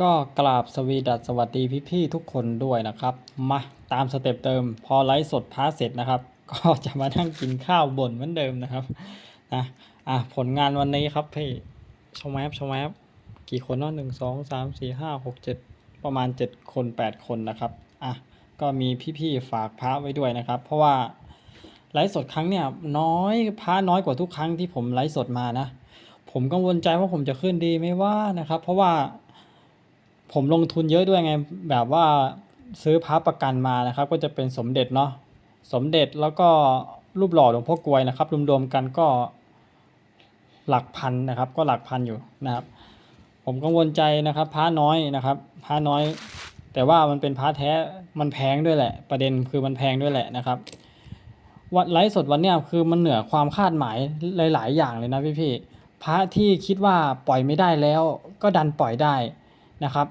ก็กราบสวีดัสสวัสดีพี่ๆทุกคนด้วยนะครับ มาตามสเต็ปเติม พอไลฟ์สดพาเสร็จนะครับ ก็จะมานั่งกินข้าวบ่นเหมือนเดิมนะครับนะอะผลงานวันนี้ครับพี่ชมแอปชมแอปกี่คนเนาะหนึ่งสองสามสี่ห้าหกเจ็ดประมาณเจ็ดคนแปดคนนะครับอะก็มีพี่ๆฝากพระไว้ด้วยนะครับ เพราะว่าไลฟ์สดครั้งเนี่ยน้อยพระน้อยกว่าทุกครั้งที่ผมไลฟ์สดมานะ ผมกังวลใจว่าผมจะขึ้นดีไหม่ว่านะครับ เพราะว่า ผมลงทุนเยอะด้วยไงแบบว่าซื้อพระประกันมานะครับ ก็จะเป็นสมเด็จเนาะสมเด็จแล้วก็รูปหล่อหลวงพ่อกลวยนะครับรวมๆกันก็หลักพันนะครับ ก็หลักพันอยู่นะครับ ผมกังวลใจนะครับพระน้อยนะครับพระน้อย แต่ว่ามันเป็นพระแท้มันแพงด้วยแหละ ประเด็นคือมันแพงด้วยแหละนะครับวันไลฟ์สดวันเนี้ยคือมันเหนือความคาดหมายหลาย ๆ อย่างเลยนะพี่ๆพระที่คิดว่าปล่อยไม่ได้แล้ว ก็ดันปล่อยได้ นะครับ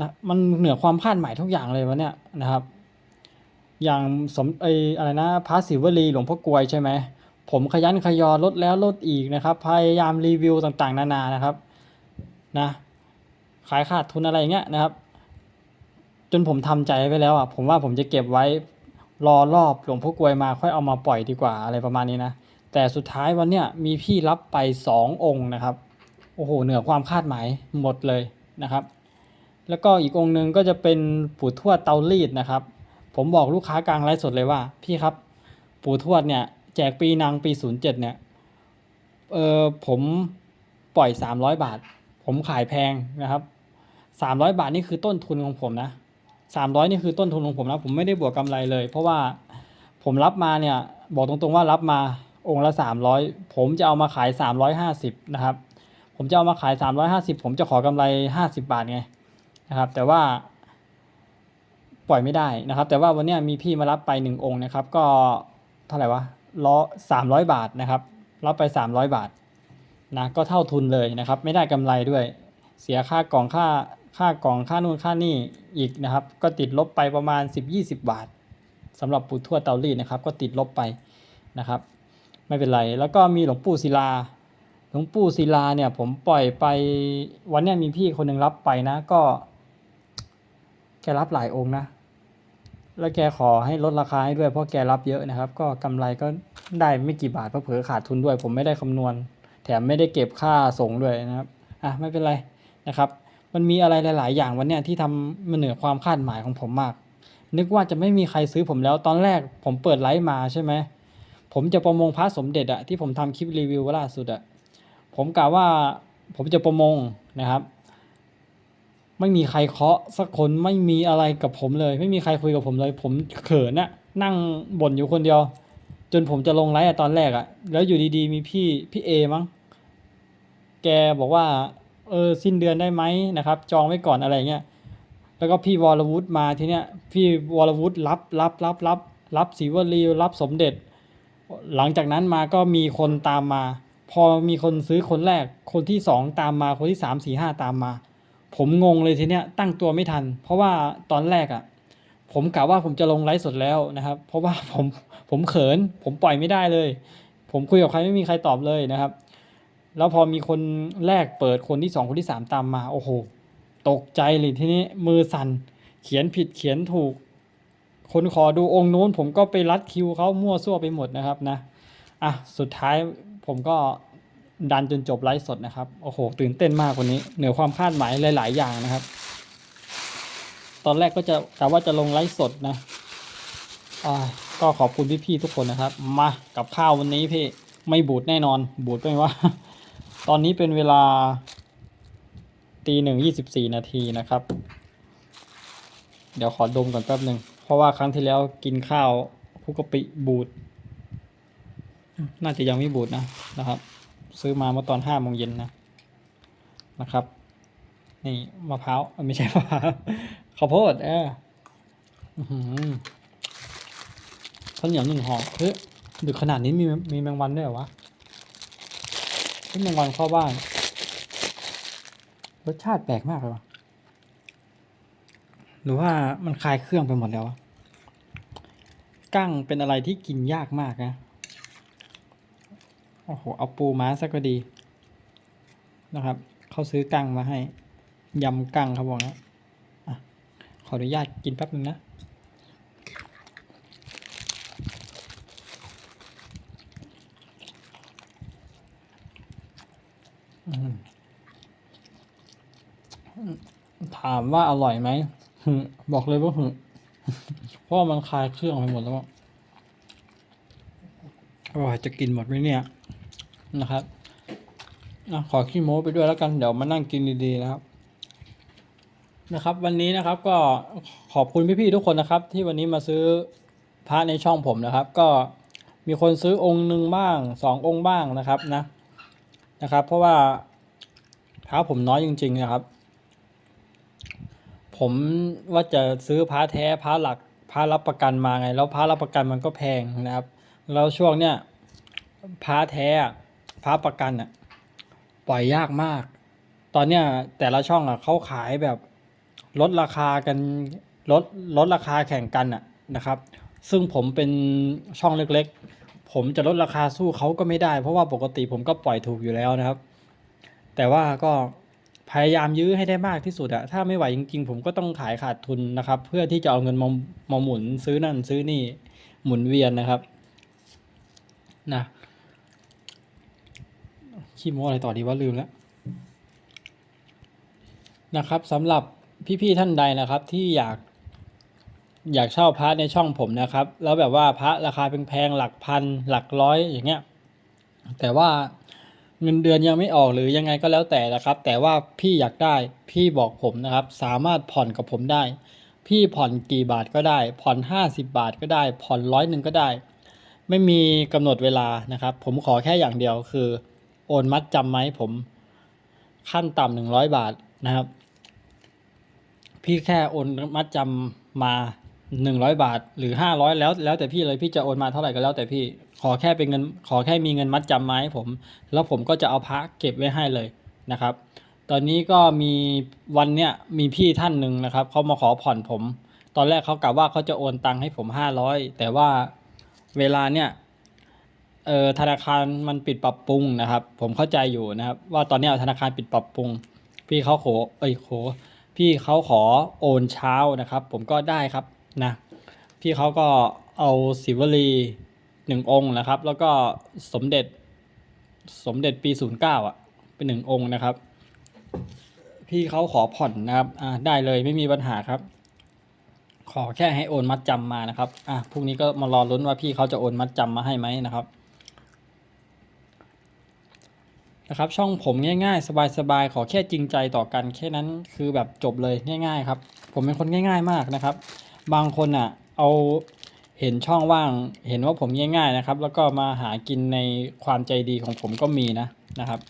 นะมันเหนือความคาดหมายทุกอย่างเลยวันเนี้ยนะครับ อย่างสมไออะไรนะพระศิวลีหลวงพ่อกลวยใช่ไหมผมขยันขยอลดแล้วลดอีกนะครับ พยายามรีวิวต่างๆ นานานะครับนะขายขาดทุนอะไรเงี้ยนะครับ จนผมทำใจไว้แล้วอะผมว่าผมจะเก็บไว้รอรอบหลวงพ่อกลวยมาค่อยเอามาปล่อยดีกว่าอะไรประมาณนี้นะแต่สุดท้ายวันเนี้ยมีพี่รับไปสององค์นะครับ โอ้โห เหนือความคาดหมายหมดเลย นะครับ แล้วก็อีกองค์หนึ่งก็จะเป็นปู่ทวดเตารีดนะครับ ผมบอกลูกค้ากลางไลฟ์สดเลยว่า พี่ครับ ปู่ทวดเนี่ยแจกปีนางปี 07 เนี่ยเออผมปล่อย 300 บาท ผมขายแพงนะครับ 300 บาทนี่คือต้นทุนของผมนะ 300 นี่คือต้นทุนของผมนะผมไม่ได้บวกกำไรเลย เพราะว่าผมรับมาเนี่ยบอกตรงๆว่ารับมาองค์ละ 300 ผมจะเอามาขาย 350 นะครับ ผมจะเอามาขาย 350 ผมจะขอกำไร 50 บาทไงนะครับ แต่ว่า ปล่อยไม่ได้นะครับ แต่ว่าวันนี้มีพี่มารับไปหนึ่งองค์นะครับ ก็เท่าไหร่วะล้อสามบาทนะครับ รับไปสามร้อยบาทนะก็เท่าทุนเลยนะครับ ไม่ได้กำไรด้วย เสียค่ากล่องค่าค่ากล่องค่านู่นค่านี่อีกนะครับ ก็ติดลบไปประมาณ 10-20 บาทสำหรับปู่ทวดเตารีดนะครับ ก็ติดลบไปนะครับ ไม่เป็นไร แล้วก็มีหลวงปู่ศิลา หลวงปู่ศิลาเนี่ย ผมปล่อยไปวันเนี้ยมีพี่คนหนึ่งรับไปนะ ก็ แกรับหลายองค์นะ แล้วแกขอให้ลดราคาให้ด้วยเพราะแกรับเยอะนะครับ ก็กำไรก็ได้ไม่กี่บาทเพราะเผลอขาดทุนด้วย ผมไม่ได้คำนวณ แถมไม่ได้เก็บค่าส่งด้วยนะครับอะไม่เป็นไรนะครับ มันมีอะไรหลาย ๆ อย่างวันเนี้ยที่ทำมันเหนือความคาดหมายของผมมาก นึกว่าจะไม่มีใครซื้อผมแล้วตอนแรกผมเปิดไลฟ์มาใช่ไหมผมจะประมงพระสมเด็จอะที่ผมทำคลิปรีวิวล่าสุดอะ ผมกล่าวว่าผมจะประมงนะครับ ไม่มีใครเคาะสักคนไม่มีอะไรกับผมเลย ไม่มีใครคุยกับผมเลย ผมเขินอะนั่งบ่นอยู่คนเดียว จนผมจะลงไลฟ์อะตอนแรกอะแล้วอยู่ดีๆ มีพี่พี่เอมั้งแกบอกว่าเออสิ้นเดือนได้ไหมนะครับ จองไว้ก่อนอะไรเงี้ยแล้วก็พี่วรวุฒิมาทีเนี้ยพี่วรวุฒิรับรับรับรับรับศรีวลีรับสมเด็จ หลังจากนั้นมาก็มีคนตามมา พอมีคนซื้อคนแรก คนที่สองตามมาคนที่สามสี่ห้าตามมา ผมงงเลยทีเนี้ยตั้งตัวไม่ทัน เพราะว่าตอนแรกอะ่ะผมกะว่าผมจะลงไลฟ์สดแล้วนะครับ เพราะว่าผมผมเขิน ผมปล่อยไม่ได้เลย ผมคุยกับใครไม่มีใครตอบเลยนะครับ แล้วพอมีคนแรกเปิดคนที่สองคนที่สามตามมา โอ้โห ตกใจเลยทีนี้มือสั่นเขียนผิดเขียนถูก คนขอดูองค์นู้น ผมก็ไปรัดคิวเขามั่วซั่วไปหมดนะครับนะอะสุดท้าย ผมก็ดันจนจบไลฟ์สดนะครับ โอ้โห ตื่นเต้นมากว่านี้ เหนือความคาดหมายหลาย ๆ อย่างนะครับ ตอนแรกก็จะกะว่าจะลงไลฟ์สดนะก็ขอบคุณพี่ ๆ ทุกคนนะครับ มากับข้าววันนี้พี่ ไม่บูดแน่นอน บูดไปว่า ตอนนี้เป็นเวลาตีหนึ่งยี่สิบสี่นาทีนะครับ เดี๋ยวขอดมก่อนแป๊บหนึ่ง เพราะว่าครั้งที่แล้วกินข้าวคุกกะปิบูด น่าจะยังไม่บูดนะนะครับ ซื้อมาเมื่อตอนห้าโมงเย็นนะนะครับ นี่มะพร้าวไม่ใช่มะพร้าวข้าวโพดเอออื้อหือข้าวเหนียวหนึ่งห่อเฮ้ยดึกขนาดนี้มีมีแมงวันด้วยเหรอวะเฮ้ยแมงวันเข้าบ้านรสชาติแปลกมากเลยวะหรือว่ามันคลายเครื่องไปหมดแล้ววะกั้งเป็นอะไรที่กินยากมากนะ โอ้โห เอาปูม้าซะก็ดี นะครับ เขาซื้อกั้งมาให้ ยำกั้งครับอกนะอะขออนุญาตกินแป๊บนึงนะ ถามว่าอร่อยไหม บอกเลยว่าหึเพราะว่ามันคลายเครื่องไปหมดแล้วอะว่าจะกินหมดไหมเนี่ย นะครับอะขอขี้โม้ไปด้วยแล้วกันเดี๋ยวมานั่งกินดีๆนะครับนะครับ วันนี้นะครับก็ขอบคุณพี่ๆทุกคนนะครับ ที่วันนี้มาซื้อพระในช่องผมนะครับ ก็มีคนซื้อองค์หนึ่งบ้างสององค์บ้างนะครับนะนะครับ เพราะว่าพระผมน้อยจริง ๆ นะครับ ผมว่าจะซื้อพระแท้พระหลักพระรับประกันมาไง แล้วพระรับประกันมันก็แพงนะครับ แล้วช่วงเนี้ยพระแท้ พระประกันอะปล่อยยากมาก ตอนเนี้ยแต่ละช่องอะเขาขายแบบลดราคากันลดลดราคาแข่งกันอะนะครับ ซึ่งผมเป็นช่องเล็กๆ ผมจะลดราคาสู้เขาก็ไม่ได้ เพราะว่าปกติผมก็ปล่อยถูกอยู่แล้วนะครับ แต่ว่าก็พยายามยื้อให้ได้มากที่สุดอะถ้าไม่ไหวจริงๆ ผมก็ต้องขายขาดทุนนะครับ เพื่อที่จะเอาเงินมามาหมุนซื้อนั่นซื้อนี่หมุนเวียนนะครับนะ ขี้โม้อะไรต่อดีว่าลืมแล้วนะครับสำหรับพี่ๆท่านใดนะครับที่อยากอยากเช่าพระในช่องผมนะครับ แล้วแบบว่าพระราคาแพงๆหลักพันหลักร้อยอย่างเงี้ยแต่ว่าเงินเดือนยังไม่ออกหรือยังไงก็แล้วแต่นะครับ แต่ว่าพี่อยากได้พี่บอกผมนะครับ สามารถผ่อนกับผมได้ พี่ผ่อนกี่บาทก็ได้ ผ่อน 50 บาทก็ได้ ผ่อนร้อยหนึ่งก็ได้ ไม่มีกำหนดเวลานะครับ ผมขอแค่อย่างเดียวคือ โอนมัดจำไหมผมขั้นต่ำหนึ่งร้อยบาทนะครับ พี่แค่โอนมัดจำมาหนึ่งร้อยบาท หรือห้าร้อยแล้วแล้วแต่พี่เลยพี่จะโอนมาเท่าไหร่ก็แล้วแต่พี่ขอแค่เป็นเงินขอแค่มีเงินมัดจำมาให้ผม แล้วผมก็จะเอาพระเก็บไว้ให้เลยนะครับ ตอนนี้ก็มีวันเนี้ยมีพี่ท่านหนึ่งนะครับเขามาขอผ่อนผม ตอนแรกเขากะว่าเขาจะโอนตังค์ให้ผมห้าร้อยแต่ว่าเวลาเนี่ย เออธนาคารมันปิดปรับปรุงนะครับ ผมเข้าใจอยู่นะครับ ว่าตอนนี้ธนาคารปิดปรับปรุง พี่เขาขอเอ้ยขอพี่เขาขอโอนเช้านะครับ ผมก็ได้ครับนะพี่เขาก็เอาศิวลีหนึ่งองค์นะครับ แล้วก็สมเด็จสมเด็จปีศูนย์เก้าอะ เป็นหนึ่งองค์นะครับ พี่เขาขอผ่อนนะครับอ่าได้เลยไม่มีปัญหาครับ ขอแค่ให้โอนมัดจำมานะครับอะพรุ่งนี้ก็มารอลุ้นว่าพี่เขาจะโอนมัดจำมาให้ไหมนะครับ นะครับ ช่องผมง่ายๆ สบายๆ ขอแค่จริงใจต่อกัน แค่นั้นคือแบบจบเลยง่าย ๆ ครับ ผมเป็นคนง่าย ๆมากนะครับ บางคนอะเอาเห็นช่องว่างเห็นว่าผมง่ายๆนะครับ แล้วก็มาหากินในความใจดีของผมก็มีนะนะครับ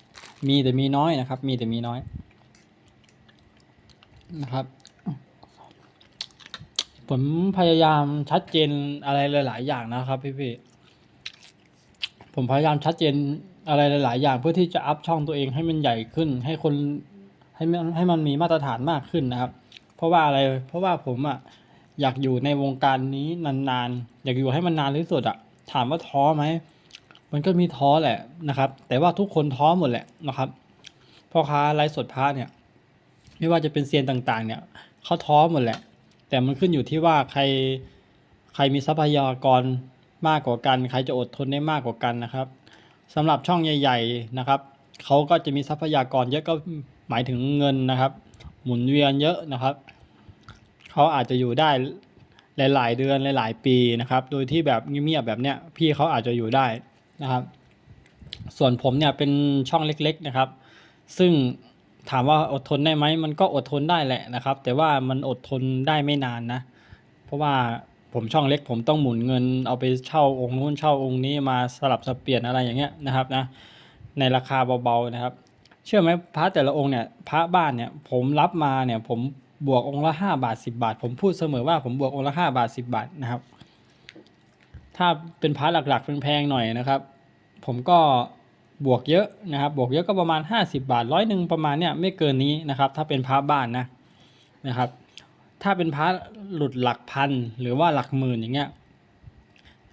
มีแต่มีน้อยนะครับ มีแต่มีน้อยนะครับ ผมพยายามชัดเจนอะไรหลาย ๆ อย่างนะครับพี่ๆผมพยายามชัดเจน อะไรหลาย ๆ อย่างเพื่อที่จะอัพช่องตัวเองให้มันใหญ่ขึ้น ให้คนให้มันให้มันมีมาตรฐานมากขึ้นนะครับ เพราะว่าอะไรเพราะว่าผมอะอยากอยู่ในวงการนี้นาน ๆ อยากอยู่ให้มันนานที่สุดอะถามว่าท้อไหมมันก็มีท้อแหละนะครับ แต่ว่าทุกคนท้อหมดแหละนะครับพ่อค้าไลฟ์สดพระเนี่ย ไม่ว่าจะเป็นเซียนต่างๆ เนี่ยเขาท้อหมดแหละ แต่มันขึ้นอยู่ที่ว่าใครใครมีทรัพยากรมากกว่ากัน ใครจะอดทนได้มากกว่ากันนะครับ สำหรับช่องใหญ่ ๆนะครับเขาก็จะมีทรัพยากรเยอะก็หมายถึงเงินนะครับ หมุนเวียนเยอะนะครับเขาอาจจะอยู่ได้หลาย ๆ เดือนหลาย ๆ ปีนะครับ โดยที่แบบเงียบๆแบบเนี้ยพี่เขาอาจจะอยู่ได้นะครับ ส่วนผมเนี่ยเป็นช่องเล็ก ๆ นะครับ ซึ่งถามว่าอดทนได้ไหมมันก็อดทนได้แหละนะครับ แต่ว่ามันอดทนได้ไม่นานนะ เพราะว่า ผมช่องเล็กผมต้องหมุนเงินเอาไปเช่าองค์นู้นเช่าองค์นี้มาสลับสับเปลี่ยนอะไรอย่างเงี้ยนะครับนะในราคาเบาๆนะครับ เชื่อไหมพระแต่ละองค์เนี่ยพระบ้านเนี่ยผมรับมาเนี่ยผมบวกองค์ละห้าบาทสิบาท ผมพูดเสมอว่าผมบวกองค์ละห้าบาทสิบาทนะครับ ถ้าเป็นพระหลักๆแพงๆหน่อยนะครับ ผมก็บวกเยอะนะครับ บวกเยอะก็ประมาณ 50 บาทร้อยหนึ่งประมาณเนี่ยไม่เกินนี้นะครับ ถ้าเป็นพระบ้านนะนะครับ ถ้าเป็นพระหลุดหลักพันหรือว่าหลักหมื่นอย่างเงี้ย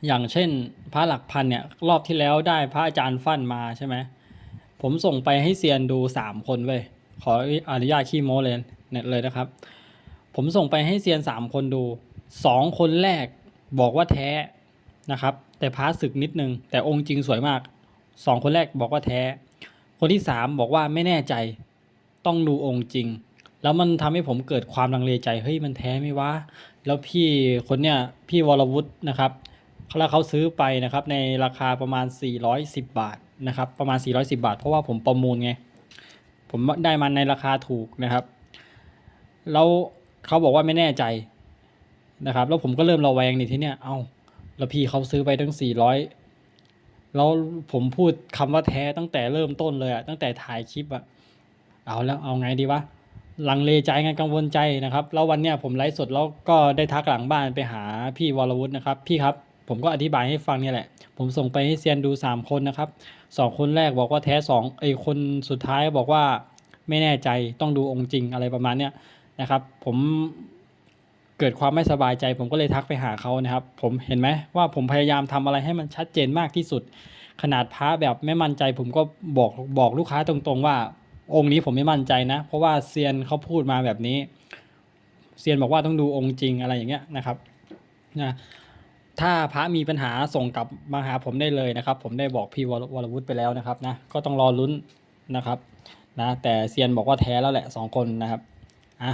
อย่างเช่นพระหลักพันเนี่ยรอบที่แล้วได้พระอาจารย์ฟั่นมาใช่ไหมผมส่งไปให้เซียนดูสามคนเว้ยขออนุญาตขี้โม้เลยเนี่ยเลยนะครับ ผมส่งไปให้เซียนสามคนดูสองคนแรกบอกว่าแท้นะครับ แต่พาสึกนิดนึง แต่องค์จริงสวยมากสองคนแรกบอกว่าแท้ คนที่สามบอกว่าไม่แน่ใจ ต้องดูองค์จริง แล้วมันทำให้ผมเกิดความลังเลใจเฮ้ยมันแท้ไหมวะแล้วพี่คนเนี้ยพี่วรวุฒินะครับแล้วเขาซื้อไปนะครับในราคาประมาณ 410 บาทนะครับประมาณ 410 บาท เพราะว่าผมประมูลไงผมได้มันในราคาถูกนะครับ แล้วเขาบอกว่าไม่แน่ใจนะครับ แล้วผมก็เริ่มระแวงในที่เนี้ยเอา้าแล้วพี่เขาซื้อไปตั้งสี่ร้อยแล้วผมพูดคำว่าแท้ตั้งแต่เริ่มต้นเลยอะตั้งแต่ถ่ายคลิปอะเอาแล้วเอาไงดีวะ ลังเลใจไงกังวลใจนะครับ แล้ววันเนี้ยผมไลฟ์สดแล้วก็ได้ทักหลังบ้านไปหาพี่วรวุฒินะครับพี่ครับผมก็อธิบายให้ฟังเนี่ยแหละ ผมส่งไปให้เซียนดูสามคนนะครับสองคนแรกบอกว่าแท้สองไอ้คนสุดท้ายบอกว่าไม่แน่ใจต้องดูองค์จริงอะไรประมาณเนี้ยนะครับ ผมเกิดความไม่สบายใจ ผมก็เลยทักไปหาเขานะครับ ผมเห็นไหมว่าผมพยายามทำอะไรให้มันชัดเจนมากที่สุด ขนาดพระแบบไม่มั่นใจ ผมก็บอกบอกลูกค้าตรงๆว่า องค์นี้ผมไม่มั่นใจนะ เพราะว่าเซียนเขาพูดมาแบบนี้ เซียนบอกว่าต้องดูองค์จริงอะไรอย่างเงี้ยนะครับนะถ้าพระมีปัญหาส่งกลับมาหาผมได้เลยนะครับ ผมได้บอกพี่วรวรวุฒิไปแล้วนะครับนะก็ต้องรอลุ้นนะครับนะแต่เซียนบอกว่าแท้แล้วแหละสองคนนะครับอะ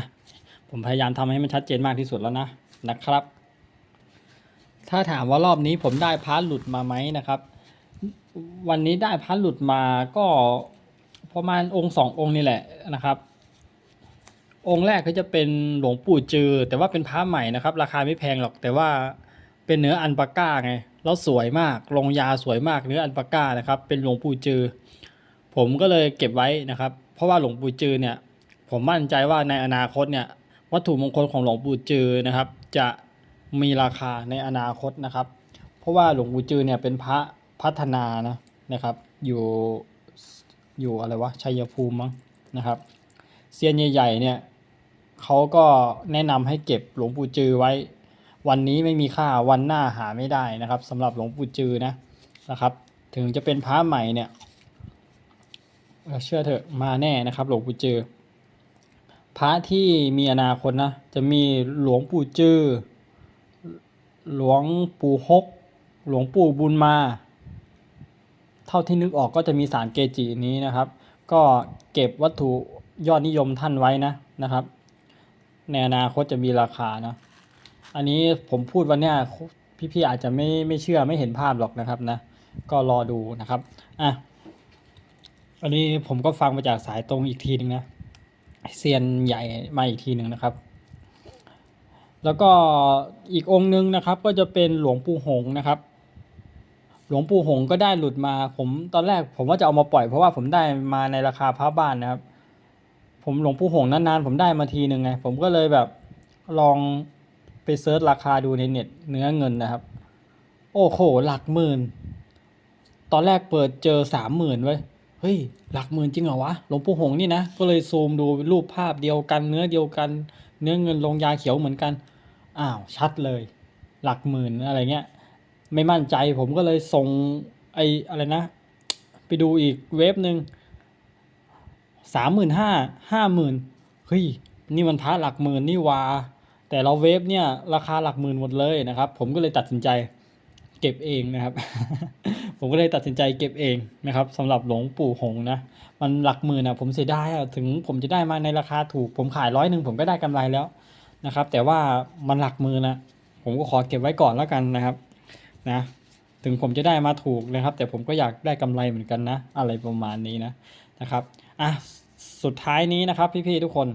ผมพยายามทำให้มันชัดเจนมากที่สุดแล้วนะนะครับ ถ้าถามว่ารอบนี้ผมได้พระหลุดมาไหมนะครับ วันนี้ได้พระหลุดมาก็ ประมาณองค์สององค์นี่แหละนะครับ องค์แรกก็จะเป็นหลวงปู่จือ แต่ว่าเป็นพระใหม่นะครับ ราคาไม่แพงหรอกแต่ว่าเป็นเนื้ออันปาก้าไงแล้วสวยมากลงยาสวยมากเนื้ออันปาก้านะครับ เป็นหลวงปู่จือ ผมก็เลยเก็บไว้นะครับ เพราะว่าหลวงปู่จือเนี่ย ผมมั่นใจว่าในอนาคตเนี่ยวัตถุมงคลของหลวงปู่จือนะครับ จะมีราคาในอนาคตนะครับ เพราะว่าหลวงปู่จือเนี่ยเป็นพระพัฒนานะนะครับ อยู่ อยู่อะไรวะชัยภูมิมั้งนะครับเซียนใหญ่ๆเนี่ยเขาก็แนะนำให้เก็บหลวงปู่จือไว้ วันนี้ไม่มีค่าวันหน้าหาไม่ได้นะครับสำหรับหลวงปู่จือนะนะครับ ถึงจะเป็นพระใหม่เนี่ยเชื่อเถอะมาแน่นะครับ หลวงปู่จือพระที่มีอนาคตนะจะมีหลวงปู่จือหลวงปู่ฮก หลวงปู่บุญมา เท่าที่นึกออกก็จะมีสามเกจินี้นะครับ ก็เก็บวัตถุยอดนิยมท่านไว้นะนะครับ ในอนาคตจะมีราคานะอันนี้ผมพูดวันเนี้ยพี่ๆอาจจะไม่ไม่เชื่อไม่เห็นภาพหรอกนะครับนะ ก็รอดูนะครับอะอันนี้ผมก็ฟังมาจากสายตรงอีกทีหนึงนะเซียนใหญ่มาอีกทีหนึ่งนะครับ แล้วก็อีกองค์หนึงนะครับ ก็จะเป็นหลวงปู่หงนะครับ หลวงปู่หงก็ได้หลุดมา ผมตอนแรกผมว่าจะเอามาปล่อยเพราะว่าผมได้มาในราคาพระบ้านนะครับ ผมหลวงปู่หงนานๆผมได้มาทีหนึ่งไง ผมก็เลยแบบลองไปเซิร์ชราคาดูในเน็ตเนื้อเงินนะครับ โอ้โหหลักหมื่น ตอนแรกเปิดเจอสามหมื่นเว้เฮ้ยหลักหมื่นจริงเหรอวะหลวงปู่หงนี่นะก็เลยซูมดูรูปภาพเดียวกันเนื้อเดียวกัน เนื้อเงินลงยาเขียวเหมือนกันอ้าวชัดเลย หลักหมื่นอะไรเงี้ย ไม่มั่นใจผมก็เลยส่งไออะไรนะ ไปดูอีกเว็บหนึ่งสามหมื่นห้าห้าหมื่นเฮ้ยนี่มันพระหลักหมื่นนี่วา แต่เราเว็บเนี่ยราคาหลักหมื่นหมดเลยนะครับ ผมก็เลยตัดสินใจเก็บเองนะครับ ผมก็เลยตัดสินใจเก็บเองนะครับสำหรับหลวงปู่หงนะ มันหลักหมื่นนะผมเสียดายอะถึงผมจะได้มาในราคาถูก ผมขายร้อยหนึ่งผมก็ได้กำไรแล้วนะครับ แต่ว่ามันหลักหมื่นนะผมก็ขอเก็บไว้ก่อนแล้วกันนะครับ นะถึงผมจะได้มาถูกนะครับ แต่ผมก็อยากได้กำไรเหมือนกันนะ อะไรประมาณนี้นะนะครับอะสุดท้ายนี้นะครับ พี่ๆทุกคน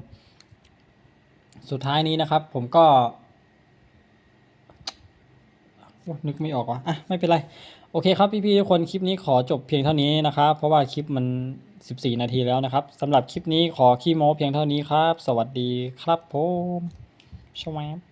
สุดท้ายนี้นะครับ ผมก็นึกไม่ออกว่ะอะไม่เป็นไร โอเคครับพี่ๆทุกคนคลิปนี้ขอจบเพียงเท่านี้นะครับ เพราะว่าคลิปมัน 14 นาทีแล้วนะครับสำหรับคลิปนี้ขอขี้โม้เพียงเท่านี้ครับ สวัสดีครับผมชวแวบ